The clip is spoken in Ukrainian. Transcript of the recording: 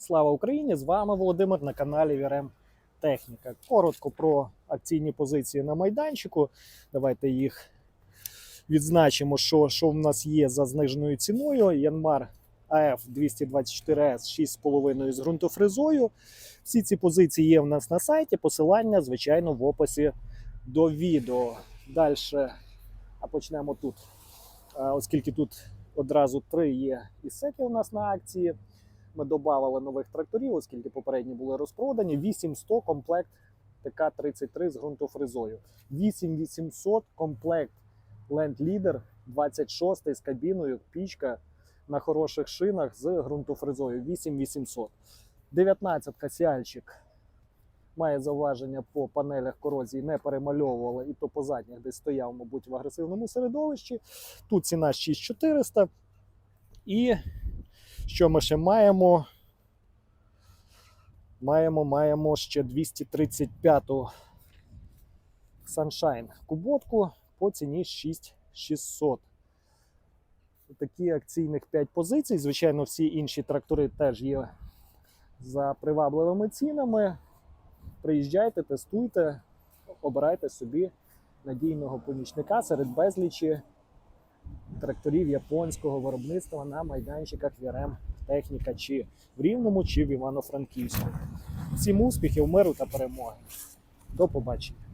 Слава Україні! З вами Володимир на каналі Вірем Техніка. Коротко про акційні позиції на майданчику. Давайте їх відзначимо, що, що в нас є за зниженою ціною. Янмар АФ 224С 6,5 з ґрунтофрезою. Всі ці позиції є в нас на сайті. Посилання, звичайно, в описі до відео. Далі, а почнемо тут. Оскільки тут одразу три є ісеки у нас на акції. Ми додавали нових тракторів, оскільки попередні були розпродані. 8100 комплект ТК-33 з ґрунтофрезою. 8800 комплект Land Leader 26 з кабіною, пічка на хороших шинах з ґрунтофрезою. 8800. 19 касіальчик має зауваження по панелях корозії, не перемальовували, і то по задніх десь стояв, мабуть, в агресивному середовищі. Тут ціна 6400. І що ми ще маємо? Маємо, маємо ще 235-ту Sunshine куботку по ціні 6600. Такі акційних 5 позицій. Звичайно, всі інші трактори теж є за привабливими цінами. Приїжджайте, тестуйте, обирайте собі надійного помічника серед безлічі тракторів японського виробництва на майданчиках Вірем Техніка чи в Рівному, чи в Івано-Франківську. Всім успіхів, миру та перемоги. До побачення.